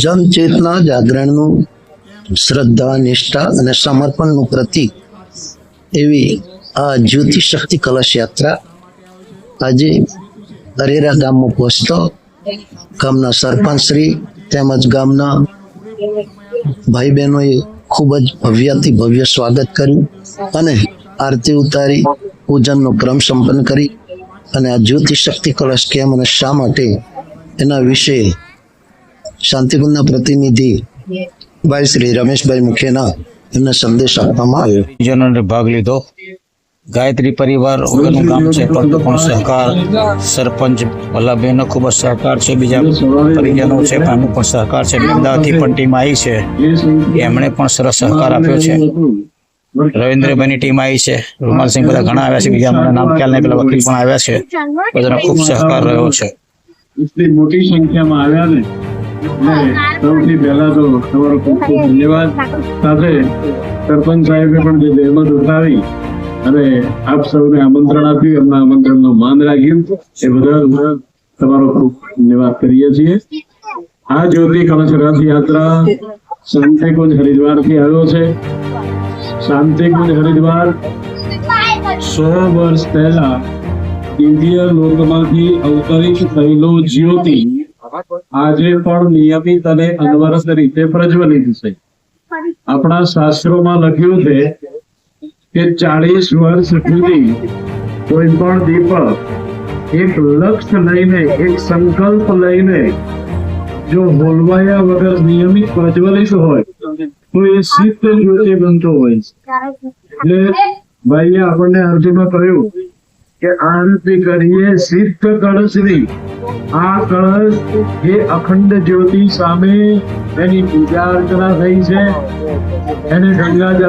જનચેતના, જાગરણનું શ્રદ્ધા, નિષ્ઠા અને સમર્પણનું પ્રતીક એવી આ જ્યોતિ શક્તિ કલશ યાત્રા આજે અરેરા ગામમાં પહોંચતો. ગામના સરપંચશ્રી તેમજ ગામના ભાઈ બહેનોએ ખૂબ જ ભવ્યથી ભવ્ય સ્વાગત કર્યું અને આરતી ઉતારી, પૂજનનો ક્રમ સંપન્ન કરી અને આ જ્યોતિ શક્તિ કલશ કેમ અને શા માટે એના વિશે શાંતિકુંજના પ્રતિનિધિ ભાઈ શ્રી રમેશભાઈ મુખેના એમને સંદેશ આપવામાં આવ્યો. જનોને ભાગ લીધો. ગાયત્રી પરિવાર વગરનું ગામ છે પરંતુ પણ સહકાર સરપંચ વલ્લભભાઈનો ખૂબ જ સહકાર છે બીજા પરિજનો છે પણ એમનો પણ સહકાર છે. અમદાવાદથી પણ ટીમ આવી છે. એમણે પણ સરસ સહકાર આપ્યો છે. રવિન્દ્રભાઈની ટીમ આવી છે. રૂમાલસિંહ બધા ઘણા આવ્યા છે. બીજા મને નામ ખ્યાલ નહીં પેલા વકીલ પણ આવ્યા છે. બધાનો ખૂબ સહકાર રહ્યો છે. મોટી સંખ્યામાં આવ્યા ને એટલે સૌથી પહેલા તો તમારો ખૂબ ખૂબ ધન્યવાદ. સાથે સરપંચ સાહેબે પણ જે જહેમત ઉઠાવી અને આપ સૌને આમંત્રણ આપ્યું, એમના આમંત્રણનું માન રાખ્યું. એ બધા તમારો ખૂબ ધન્યવાદ કરીએ છીએ. આ જ્યોતિ કળશ રથયાત્રા શાંતિકુંજ હરિદ્વારથી આવ્યો છે. શાંતિકુંજ હરિદ્વાર સો વર્ષ પહેલા દિવ્ય લોકમાંથી અવતરિત થયેલો જ્યોતિ આજે પણ નિયમિત અને અનવરત રીતે પ્રજ્વલિત છે. આપણા શાસ્ત્રોમાં લખ્યું છે કે ચાલીસ વર્ષ સુધી કોઈ પણ દીપક એક લક્ષ્ય લઈને, એક સંકલ્પ લઈને જો હોલવાયા વગર નિયમિત પ્રજ્વલિત હોય, તો એ સિદ્ધ જ્યોતિ બનતો હોય છે. ભાઈએ આપણને અર્જુનમાં કહ્યું કે આરતી કરીએ સિદ્ધ કળશની. આ કળશ એ અખંડ જ્યોતિ સામે એની પૂજા અર્ચના થઈ છે. એને ગંગાજળ